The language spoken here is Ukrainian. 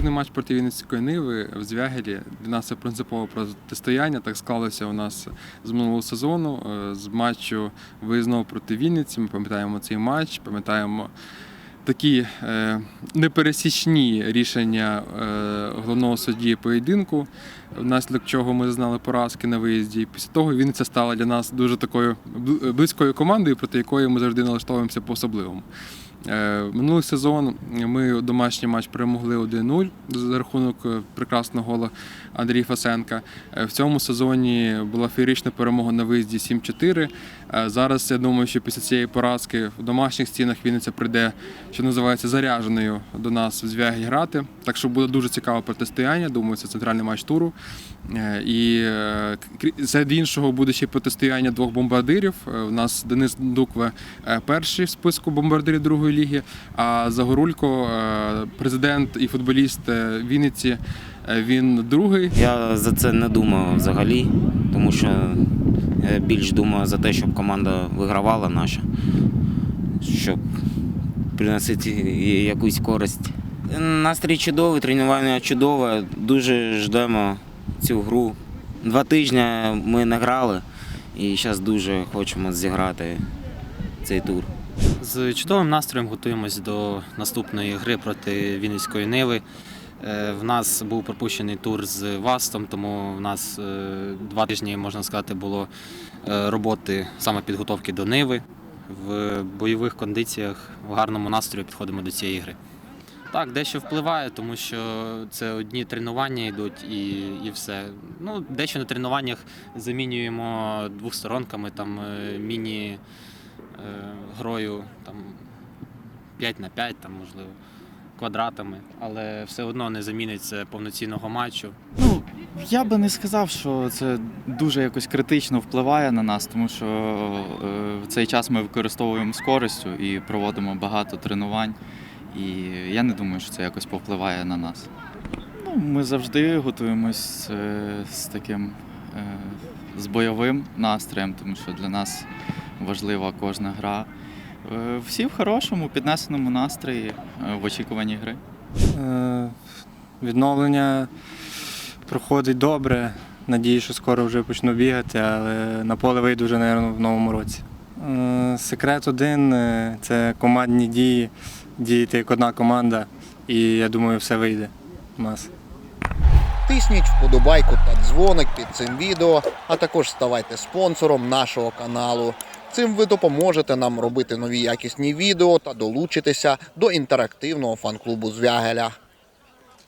Наступний матч проти Вінницької Ниви в Звягелі для нас це принципове протистояння. Так склалося у нас з минулого сезону. е, З матчу виїзного проти Вінниці. Ми пам'ятаємо цей матч, пам'ятаємо такі е, непересічні рішення е, головного судді поєдинку, внаслідок чого ми зазнали поразки на виїзді. Після того Вінниця стала для нас дуже такою близькою командою, проти якої ми завжди налаштовуємося по-особливому. Е, Минулий сезон ми домашній матч перемогли 1-0 за рахунок е, прекрасного гола Андрія Фасенка. Е, В цьому сезоні була феєрична перемога на виїзді 7-4. Е, Зараз я думаю, що після цієї поразки в домашніх стінах Вінниця прийде, що називається, заряженою до нас в звягі грати. Так що буде дуже цікаве протистояння. Думаю, це центральний матч туру. Е, І е, серед іншого буде ще протистояння двох бомбардирів. Е, У нас Денис Дукве перший в списку бомбардирів другої ліги, а Загорулько, президент і футболіст Вінниці, він другий. Я за це не думаю взагалі, тому що я більш думаю за те, щоб команда вигравала наша, щоб приносити якусь користь. Настрій чудовий, тренування чудове. Дуже ждемо цю гру. Два тижні ми не грали і зараз дуже хочемо зіграти цей тур. З чудовим настроєм готуємось до наступної гри проти Вінницької Ниви. Е, В нас був пропущений тур з Вастом, тому в нас е, два тижні, можна сказати, було е, роботи саме підготовки до Ниви. В бойових кондиціях, в гарному настрої підходимо до цієї гри. Так, дещо впливає, тому що це одні тренування йдуть і, і все. Ну, дещо на тренуваннях замінюємо двохсторонками, там е, міні е, там 5 на 5, там, можливо, квадратами, але все одно не замінить це повноцінного матчу. Ну, я би не сказав, що це дуже якось критично впливає на нас, тому що е, в цей час ми використовуємо з користю і проводимо багато тренувань. І я не думаю, що це якось повпливає на нас. Ну, ми завжди готуємось е, з таким е, з бойовим настроєм, тому що для нас важлива кожна гра. Е, Всі в хорошому, піднесеному настрої е, в очікуванні гри. Е, Відновлення проходить добре. Надію, що скоро вже почну бігати, але на поле вийду вже, мабуть, в новому році. Е, Секрет один це командні дії, діяти як одна команда, і я думаю, все вийде у нас. Тисніть вподобайку та дзвоник під цим відео, а також ставайте спонсором нашого каналу. Цим ви допоможете нам робити нові якісні відео та долучитися до інтерактивного фан-клубу Звягеля.